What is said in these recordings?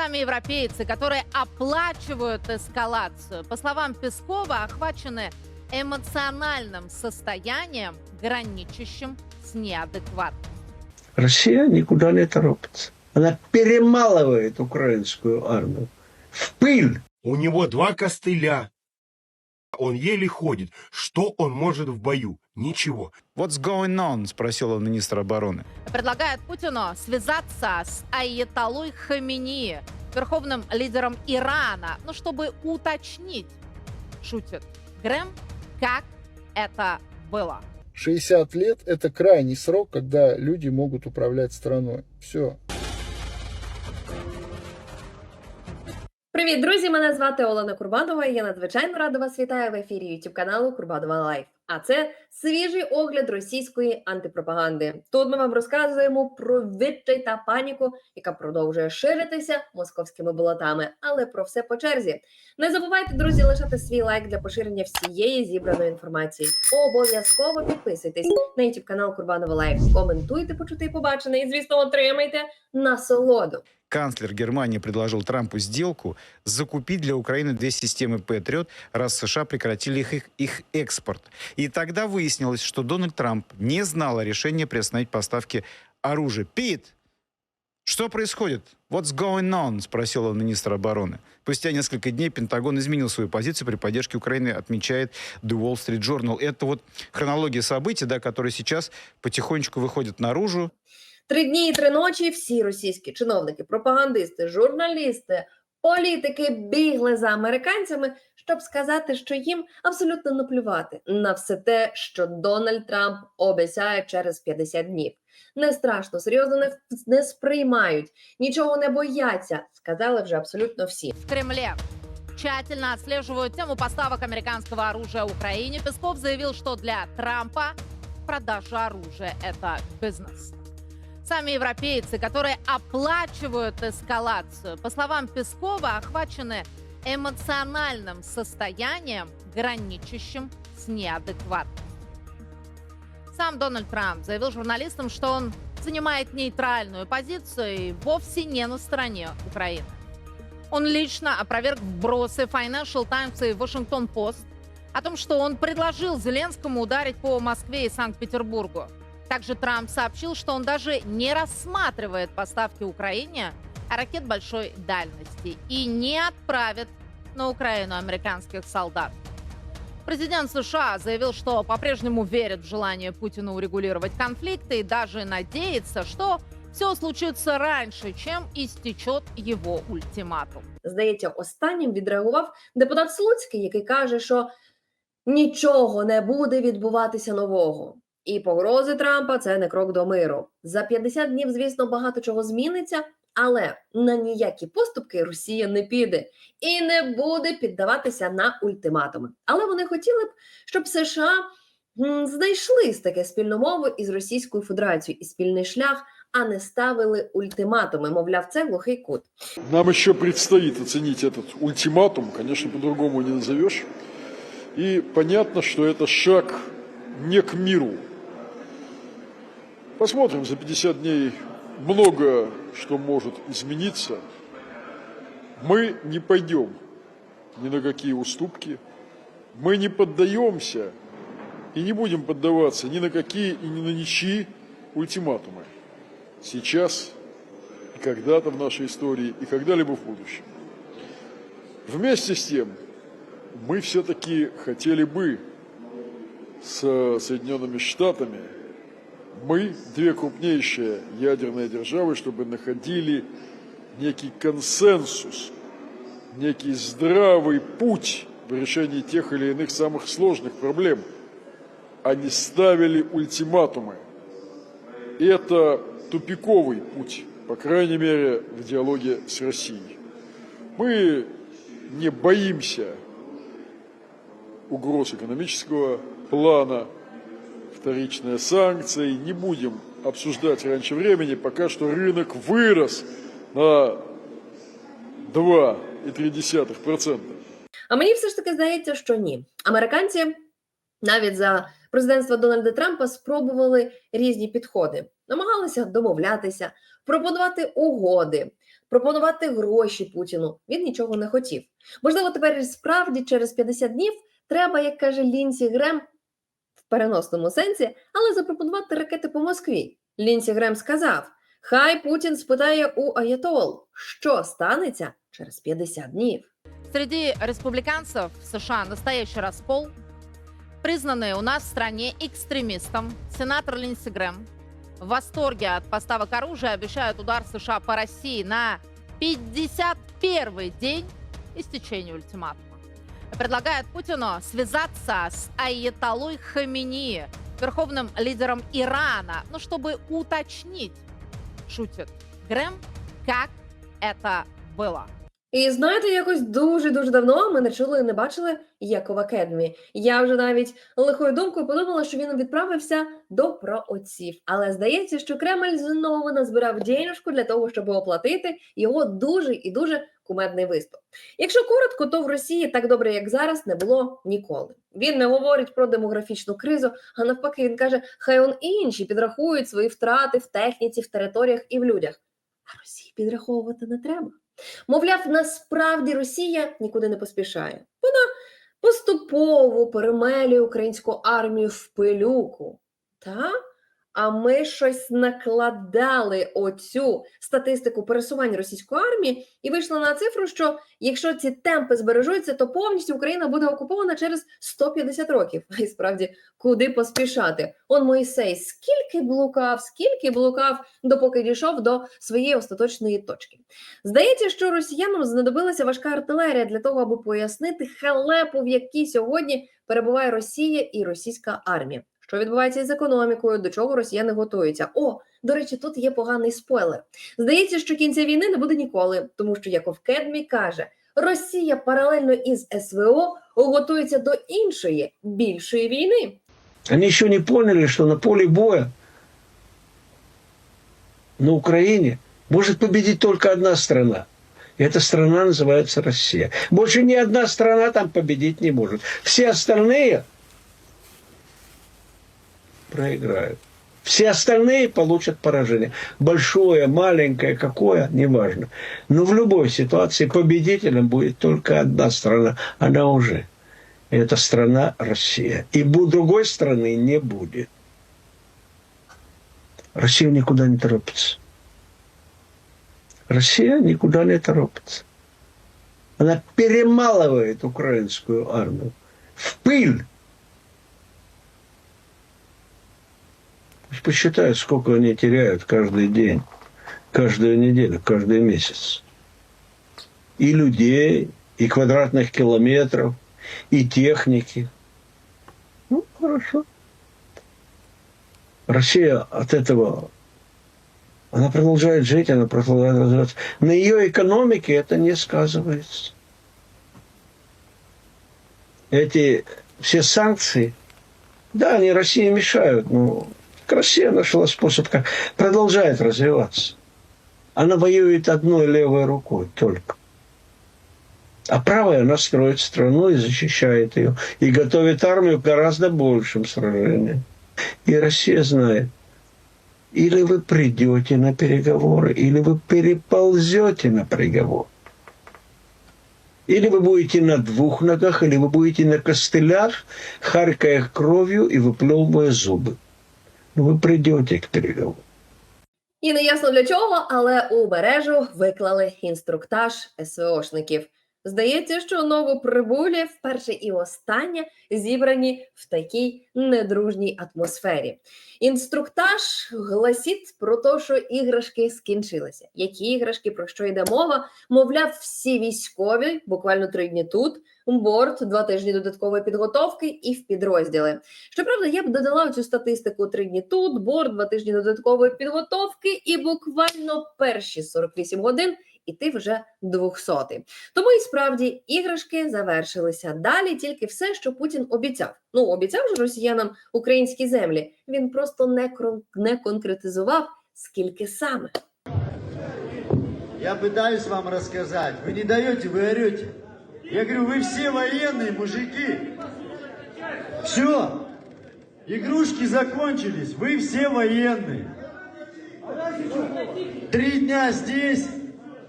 Сами европейцы, которые оплачивают эскалацию, по словам Пескова, охвачены эмоциональным состоянием, граничащим с неадекватным. Россия никуда не торопится. Она перемалывает украинскую армию в пыль. У него два костыля. Он еле ходит. Что он может в бою? Ничего. What's going on? спросил он министра обороны. Предлагает Путину связаться с Айетолой Хамини, верховным лидером Ирана, ну, чтобы уточнить, шутит Грэм, как это было. 60 лет – это крайний срок, когда люди могут управлять страной. Все. Привіт, друзі! Мене звати Олена Курбанова. Я надзвичайно рада вас вітаю в ефірі YouTube каналу Курбанова Лайф. А це свіжий огляд російської антипропаганди. Тут ми вам розказуємо про відчай та паніку, яка продовжує ширитися московськими болотами. Але про все по черзі. Не забувайте, друзі, лишати свій лайк для поширення всієї зібраної інформації. Обов'язково підписуйтесь на YouTube канал Курбанова Лайф. Коментуйте, почути і побачене, і звісно, отримайте насолоду. Канцлер Германии предложил Трампу сделку закупить для Украины две системы Патриот, раз США прекратили их, их, их экспорт. И тогда выяснилось, что Дональд Трамп не знал о решении приостановить поставки оружия. Пит, что происходит? What's going on? спросил он министра обороны. Спустя несколько дней Пентагон изменил свою позицию при поддержке Украины, отмечает The Wall Street Journal. Это вот хронология событий, да, которые сейчас потихонечку выходят наружу. Три дні і три ночі всі російські чиновники, пропагандисти, журналісти, політики бігли за американцями, щоб сказати, що їм абсолютно наплювати на все те, що Дональд Трамп обіцяє через 50 днів. Не страшно, серйозно не, не сприймають, нічого не бояться, сказали вже абсолютно всі. В Кремле тщательно отслеживают тему поставок американского оружия Украине. Песков заявил, что для Трампа продажа оружия – это бизнес. Сами европейцы, которые оплачивают эскалацию, по словам Пескова, охвачены эмоциональным состоянием, граничащим с неадекватным. Сам Дональд Трамп заявил журналистам, что он занимает нейтральную позицию и вовсе не на стороне Украины. Он лично опроверг вбросы Financial Times и Washington Post о том, что он предложил Зеленскому ударить по Москве и Санкт-Петербургу. Также Трамп сообщил, что он даже не рассматривает поставки Украине ракет большой дальности и не отправит на Украину американских солдат. Президент США заявил, что по-прежнему верит в желание Путина урегулировать конфликты и даже надеется, что все случится раньше, чем истечет его ультиматум. Здається, останнім відреагував депутат Слуцький, який каже, що нічого не буде відбуватися нового. І погрози Трампа це не крок до миру. За 50 днів, звісно, багато чого зміниться, але на ніякі поступки Росія не піде і не буде піддаватися на ультиматуми. Але вони хотіли б, щоб США знайшли таке спільну мову із Російською Федерацією і спільний шлях, а не ставили ультиматуми. Мовляв, це глухий кут. Нам еще предстоит оценить этот ультиматум, конечно, по-другому не назовешь. И понятно, что это шаг не к миру. Посмотрим, за 50 дней много что может измениться. Мы не пойдем ни на какие уступки. Мы не поддаемся и не будем поддаваться ни на какие и ни на ничьи ультиматумы. Сейчас когда-то в нашей истории, и когда-либо в будущем. Вместе с тем, мы все-таки хотели бы с Соединенными Штатами, мы, две крупнейшие ядерные державы, чтобы находили некий консенсус, некий здравый путь в решении тех или иных самых сложных проблем, а не ставили ультиматумы. Это тупиковый путь, по крайней мере, в диалоге с Россией. Мы не боимся угроз экономического плана, вторичные санкции. Не будем обсуждать раньше времени, пока что рынок вырос на 2,3%. А мені все ж таки здається, що ні. Американці навіть за президентства Дональда Трампа спробували різні підходи, намагалися домовлятися, пропонувати угоди. пропонувати гроші Путіну. Він нічого не хотів. Можливо, тепер і справді через 50 днів треба, як каже Лінсі Грем, в переносному сенсі, але запропонувати ракети по Москві. Лінсі Грем сказав: Хай Путін спитає у Аятол, що станеться через 50 днів. Среди республиканцев в США настоящий раскол. Признанный у нас в стране экстремистом сенатор Линдси Грэм в восторге от поставок оружия обещает удар США по России на 51 день истечения ультиматума. Предлагает Путину связаться с Айетолой Хамини, верховным лидером Ирана, ну, чтобы уточнить, шутит Грэм, как это было. І знаєте, якось дуже дуже давно ми не чули і не бачили Якова Кедмі. Я вже навіть лихою думкою подумала, що він відправився до праотців. Але здається, що Кремль знову назбирав денежку для того, щоб оплатити його дуже і дуже кумедний виступ. Якщо коротко, то в Росії так добре, як зараз, не було ніколи. Він не говорить про демографічну кризу, а навпаки, він каже, хай он інші підрахують свої втрати в техніці, в територіях і в людях. А Росії підраховувати не треба. Мовляв, насправді Росія нікуди не поспішає. Вона поступово перемелює українську армію в пилюку. Та? А ми щось накладали оцю статистику пересувань російської армії і вийшли на цифру, що якщо ці темпи збережуться, то повністю Україна буде окупована через 150 років. Й справді, куди поспішати? Он Моїсей скільки блукав, скільки блукав, допоки дійшов до своєї остаточної точки. Здається, що росіянам знадобилася важка артилерія для того, аби пояснити халепу, в якій сьогодні перебуває Росія і російська армія Що відбувається із економікою, до чого росіяни готуються? О, до речі, тут є поганий спойлер. Здається, що кінця війни не буде ніколи, тому що Яков Кедмі каже: Росія паралельно із СВО готується до іншої більшої війни. Они еще не поняли, что на поле боя на Украине может победить только одна страна. И эта страна называется Россия. Больше ни одна страна там победить не может. Все остальные проиграют. Все остальные получат поражение. Большое, маленькое, какое, неважно. Но в любой ситуации победителем будет только одна страна. Она уже. Это страна Россия. И другой страны не будет. Россия никуда не торопится. Россия никуда не торопится. Она перемалывает украинскую армию в пыль. Посчитают, сколько они теряют каждый день, каждую неделю, каждый месяц. И людей, и квадратных километров, и техники. Ну, хорошо. Россия от этого, она продолжает жить, она продолжает развиваться. На ее экономике это не сказывается. Эти все санкции, да, они России мешают, но Россия нашла способ, как продолжает развиваться. Она воюет одной левой рукой только. А правая она строит страну и защищает ее. И готовит армию к гораздо большим сражениям. И Россия знает, или вы придете на переговоры, или вы переползете на переговоры. Или вы будете на двух ногах, или вы будете на костылях, харкая кровью и выплевывая зубы. Но вы придете к переговорам. І не ясно для чого, але у мережу виклали інструктаж СВОшників. Здається, що новоприбулі вперше і останнє зібрані в такій недружній атмосфері. Інструктаж гласить про те, що іграшки скінчилися. Які іграшки, про що йде мова? Мовляв, всі військові, буквально три дні тут, борт, два тижні додаткової підготовки і в підрозділи. Щоправда, я б додала цю статистику три дні тут, борт, два тижні додаткової підготовки, і буквально перші 48 годин і ти вже 200. Тому і справді іграшки завершилися. Далі тільки все, що Путін обіцяв. Ну обіцяв же росіянам українські землі. Він просто не крон- не конкретизував, скільки саме. Я пытаюсь вам рассказать. Вы не даете, вы орете. Я говорю, вы все военные мужики. Все. Игрушки закончились. Вы все военные. Три дня здесь,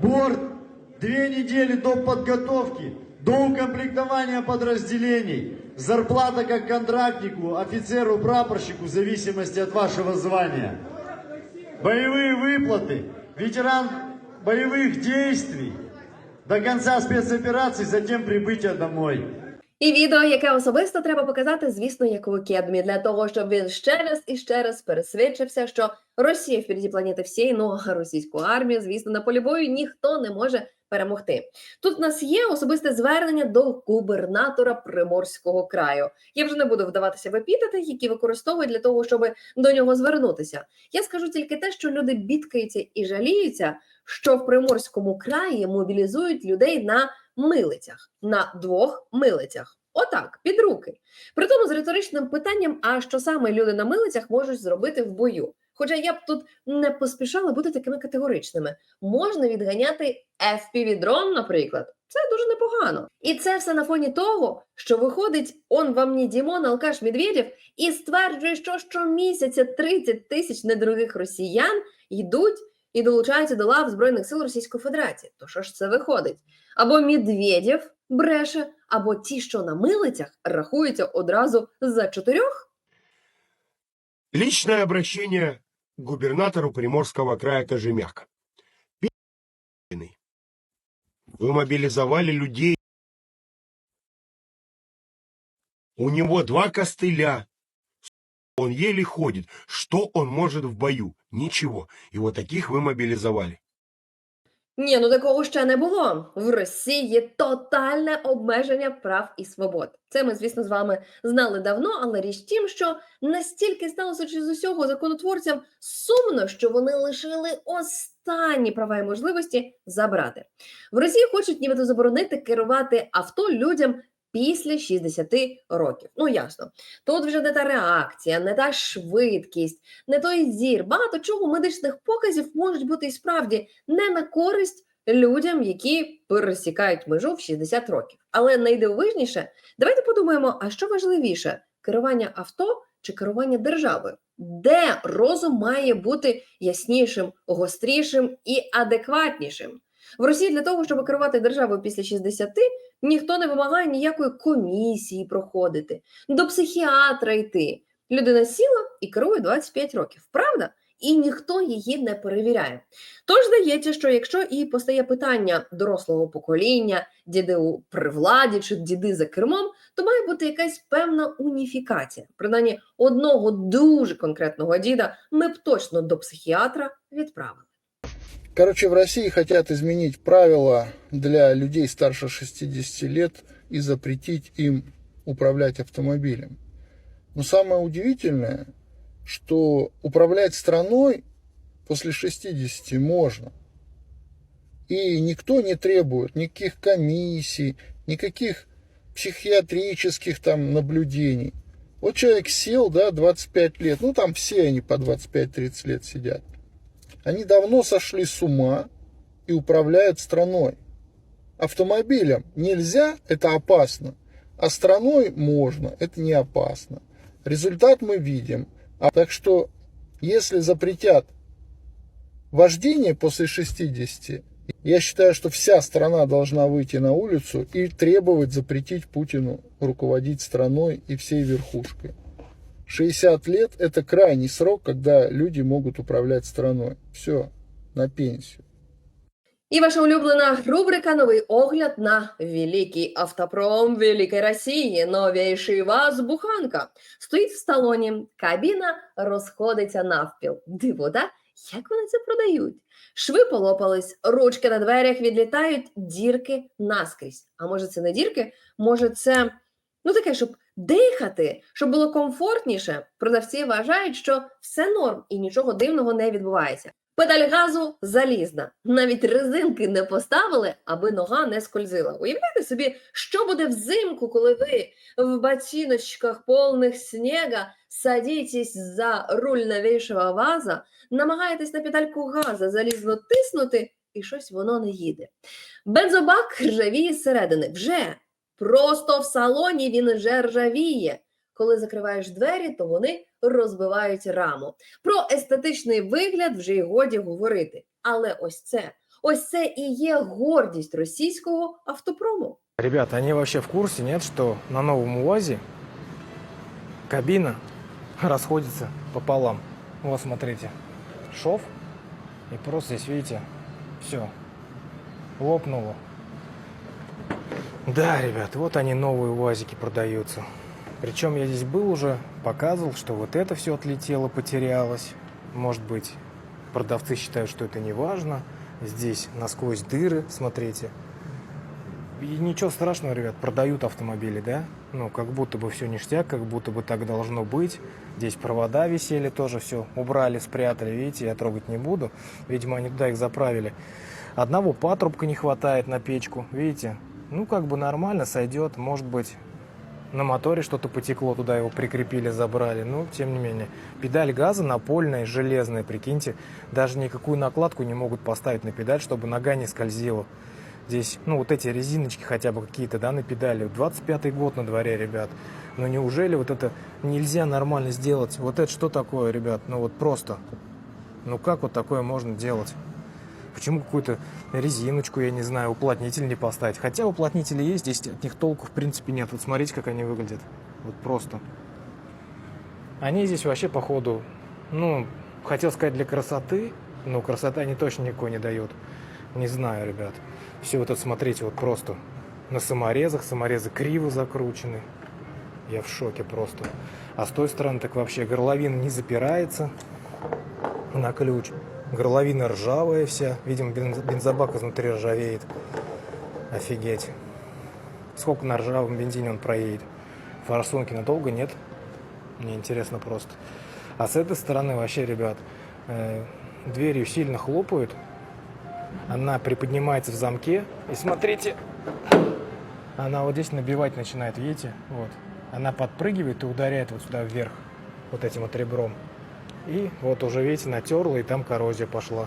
борт, две недели до подготовки, до укомплектования подразделений, зарплата как контрактнику, офицеру, прапорщику в зависимости от вашего звания, боевые выплаты, ветеран боевых действий, до конца спецоперации, затем прибытие домой. І відео, яке особисто треба показати, звісно, як Якову Кедмі, для того, щоб він ще раз і ще раз пересвідчився, що Росія впереді планети всієї, ну а російську армію, звісно, на полі бою ніхто не може перемогти. Тут в нас є особисте звернення до губернатора Приморського краю. Я вже не буду вдаватися в епітети, які використовують для того, щоб до нього звернутися. Я скажу тільки те, що люди бідкаються і жаліються, що в Приморському краї мобілізують людей на милицях, на двох милицях. Отак, під руки. При тому з риторичним питанням, а що саме люди на милицях можуть зробити в бою? Хоча я б тут не поспішала бути такими категоричними. Можна відганяти FPV-дрон, наприклад. Це дуже непогано. І це все на фоні того, що виходить он вам не Дімон, алкаш Медведєв, і стверджує, що щомісяця 30 тисяч недорогих росіян йдуть і долучаються до лав Збройних сил Російської Федерації. То що ж це виходить? Або Медведєв бреше, або ті, що на милицях, рахуються одразу за чотирьох. Личное обращение к губернатору Приморского края Кожемяка. Первый. Вы мобилизовали людей. У него два костыля. Он еле ходит. Что он может в бою? Ничего. И вот таких вы мобилизовали. Ні, ну такого ще не було. В Росії тотальне обмеження прав і свобод. Це ми, звісно, з вами знали давно, але річ тім, що настільки сталося чи з усього законотворцям сумно, що вони лишили останні права і можливості забрати. В Росії хочуть нібито заборонити керувати авто людям після 60 років. Ну ясно, тут вже не та реакція, не та швидкість, не той зір. Багато чого медичних показів можуть бути і справді не на користь людям, які пересікають межу в 60 років. Але найдивовижніше, давайте подумаємо, а що важливіше: керування авто чи керування державою? Де розум має бути яснішим, гострішим і адекватнішим? В Росії для того, щоб керувати державою після 60, ніхто не вимагає ніякої комісії проходити, до психіатра йти. Людина сіла і керує 25 років, правда? І ніхто її не перевіряє. Тож здається, що якщо і постає питання дорослого покоління, діди при владі чи діди за кермом, то має бути якась певна уніфікація. Принаймні одного дуже конкретного діда ми б точно до психіатра відправили. Короче, в России хотят изменить правила для людей старше 60 лет и запретить им управлять автомобилем. Но самое удивительное, что управлять страной после 60 можно. И никто не требует никаких комиссий, никаких психиатрических там наблюдений. Вот человек сел, да, 25 лет, ну там все они по 25-30 лет сидят. Они давно сошли с ума и управляют страной. Автомобилем нельзя, это опасно, а страной можно, это не опасно. Результат мы видим. А так что, если запретят вождение после 60, я считаю, что вся страна должна выйти на улицу и требовать запретить Путину руководить страной и всей верхушкой. 60 лет – это крайний срок, когда люди могут управлять страной. Все, на пенсию. І ваша улюблена рубрика Новий огляд на великий автопром Великої Росії. Новіший вас буханка. Стоїть в сталоні, кабіна розходиться навпіл. Диво, да? Як вони це продають? Шви полопались, ручки на дверях відлітають, дірки наскрізь. А може, це не дірки? Може, це ну таке, щоб дихати, щоб було комфортніше. Продавці вважають, що все норм і нічого дивного не відбувається. Педаль газу залізна. Навіть резинки не поставили, аби нога не скользила. Уявляєте собі, що буде взимку, коли ви в ботиночках повних снега садитесь за руль новейшого ваза, намагаєтесь на педальку газа залізно тиснути, і щось воно не їде. Бензобак ржавіє зсередини. Вже просто в салоні він вже ржавіє. Коли закриваєш двері, то вони розбивають раму. Про естетичний вигляд вже й годі говорити. Але ось це Ось це і є гордість російського автопрому. Ребята, они вообще в курсе, нет, что на новом УАЗе кабина расходится пополам. Вот смотрите, шов, и просто здесь, видите, все, лопнуло. Да, ребят, вот они новые УАЗики продаются. Причем я здесь был уже, показывал, что вот это все отлетело, потерялось. Может быть, продавцы считают, что это не важно. Здесь насквозь дыры, смотрите. И ничего страшного, ребят, продают автомобили, да? Ну, как будто бы все ништяк, как будто бы так должно быть. Здесь провода висели тоже, все убрали, спрятали, видите, я трогать не буду. Видимо, они туда их заправили. Одного патрубка не хватает на печку, видите? Ну, как бы нормально, сойдет, может быть, на моторе что-то потекло, туда его прикрепили, забрали. Ну, тем не менее. Педаль газа напольная, железная, прикиньте. Даже никакую накладку не могут поставить на педаль, чтобы нога не скользила. Здесь, ну, вот эти резиночки хотя бы какие-то, да, на педали. 25-й год на дворе, ребят. Но неужели вот это нельзя нормально сделать? Вот это что такое, ребят? Ну, вот просто. Ну, как вот такое можно делать? Почему какую-то резиночку, я не знаю, уплотнитель не поставить? Хотя уплотнители есть, здесь от них толку в принципе нет. Вот смотрите, как они выглядят. Вот просто. Они здесь вообще, походу, ну, хотел сказать для красоты, но красоты они точно никакой не дают. Не знаю, ребят. Все вот это, смотрите, вот просто на саморезах, саморезы криво закручены. Я в шоке просто. А с той стороны так вообще горловина не запирается на ключ. Горловина ржавая вся. Видимо, бенз- бензобак изнутри ржавеет. Офигеть. Сколько на ржавом бензине он проедет? Форсунки надолго нет? Мне интересно просто. А с этой стороны вообще, ребят, э, дверью сильно хлопают. Она приподнимается в замке. И смотрите, она вот здесь набивать начинает, видите? Вот. Она подпрыгивает и ударяет вот сюда вверх, вот этим вот ребром. И вот уже, видите, натерла, и там коррозия пошла.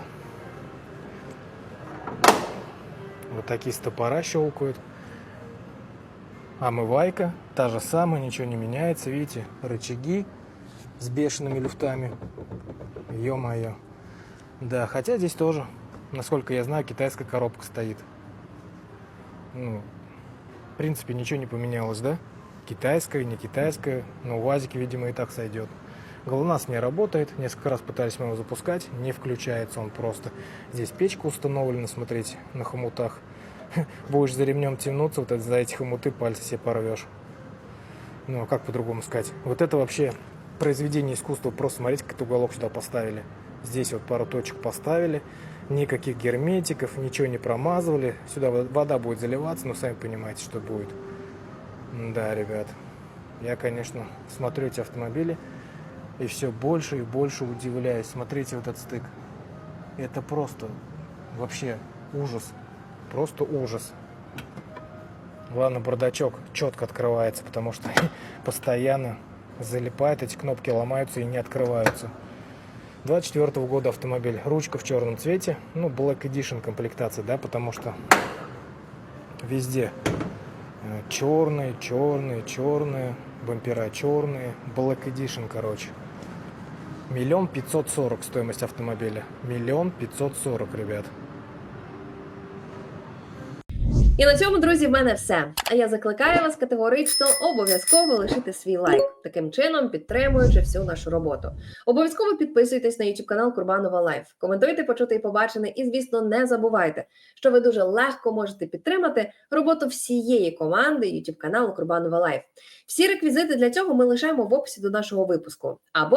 Вот такие стопора щелкают. Омывайка, та же самая, ничего не меняется, видите, рычаги с бешеными люфтами. Ё-моё. Да, хотя здесь тоже, насколько я знаю, китайская коробка стоит. Ну, в принципе, ничего не поменялось, да? Китайская, не китайская, но УАЗик, видимо, и так сойдет. ГЛОНАСС не работает, несколько раз пытались мы его запускать, не включается он просто. Здесь печка установлена, смотрите, на хомутах. Будешь за ремнем тянуться, вот это, за эти хомуты пальцы себе порвешь. Ну, а как по-другому сказать? Вот это вообще произведение искусства. Просто смотрите, как уголок сюда поставили. Здесь вот пару точек поставили. Никаких герметиков, ничего не промазывали. Сюда во- вода будет заливаться, но сами понимаете, что будет. Да, ребят. Я, конечно, смотрю эти автомобили и все больше и больше удивляюсь. Смотрите вот этот стык. Это просто вообще ужас. Просто ужас. Ладно, бардачок четко открывается, потому что постоянно залипает, эти кнопки ломаются и не открываются. 24 года автомобиль. Ручка в черном цвете. Ну, Black Edition комплектация, да, потому что везде э, черные, черные, черные, бампера черные. Black Edition, короче. Миллион пятьсот сорок стоимость автомобиля. Миллион пятьсот сорок, ребят. І на цьому, друзі, в мене все. А я закликаю вас категорично обов'язково лишити свій лайк, таким чином підтримуючи всю нашу роботу. Обов'язково підписуйтесь на YouTube канал Курбанова Лайф. Коментуйте, почути і побачене. І, звісно, не забувайте, що ви дуже легко можете підтримати роботу всієї команди YouTube каналу Курбанова Лайф. Всі реквізити для цього ми лишаємо в описі до нашого випуску. Або